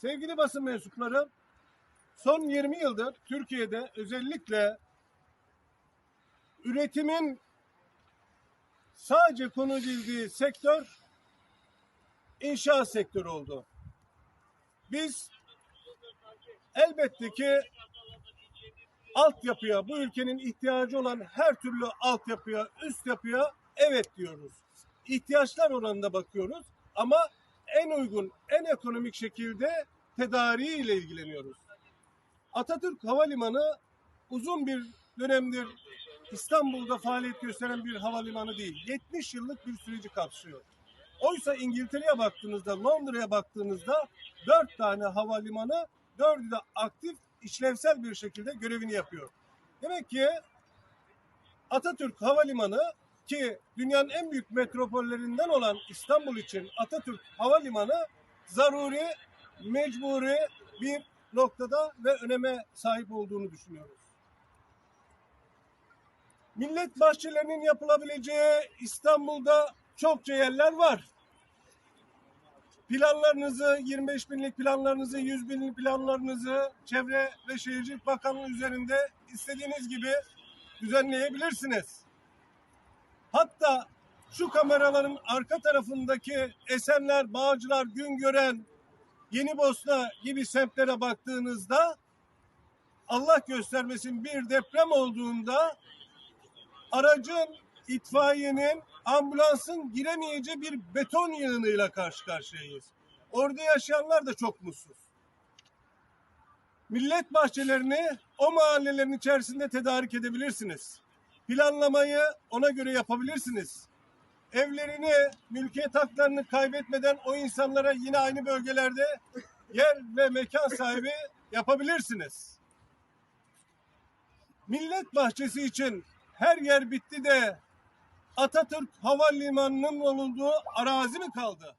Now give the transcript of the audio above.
Sevgili basın mensupları, son 20 yıldır Türkiye'de özellikle üretimin sadece konu edildiği sektör inşaat sektörü oldu. Biz elbette ki altyapıya, bu ülkenin ihtiyacı olan her türlü altyapıya, üst yapıya evet diyoruz. İhtiyaçlar oranında bakıyoruz ama en uygun, en ekonomik şekilde tedariği ile ilgileniyoruz. Atatürk Havalimanı uzun bir dönemdir İstanbul'da faaliyet gösteren bir havalimanı değil. 70 yıllık bir süreci kapsıyor. Oysa İngiltere'ye baktığınızda, Londra'ya baktığınızda dört tane havalimanı, dördü de aktif, işlevsel bir şekilde görevini yapıyor. Demek ki Atatürk Havalimanı ki dünyanın en büyük metropollerinden olan İstanbul için Atatürk Havalimanı zaruri, mecburi bir noktada ve öneme sahip olduğunu düşünüyoruz. Millet bahçelerinin yapılabileceği İstanbul'da çokça yerler var. Planlarınızı, 25 binlik planlarınızı, 100 binlik planlarınızı Çevre ve Şehircilik Bakanlığı üzerinde istediğiniz gibi düzenleyebilirsiniz. Hatta şu kameraların arka tarafındaki Esenler, Bağcılar, Güngören, Yeni Bosna gibi semtlere baktığınızda Allah göstermesin bir deprem olduğunda aracın, itfaiyenin, ambulansın giremeyeceği bir beton yığınıyla karşı karşıyayız. Orada yaşayanlar da çok mutsuz. Millet bahçelerini o mahallelerin içerisinde tedarik edebilirsiniz. Planlamayı ona göre yapabilirsiniz. Evlerini, mülkiyet haklarını kaybetmeden o insanlara yine aynı bölgelerde yer ve mekan sahibi yapabilirsiniz. Millet bahçesi için her yer bitti de Atatürk Havalimanı'nın bulunduğu arazi mi kaldı?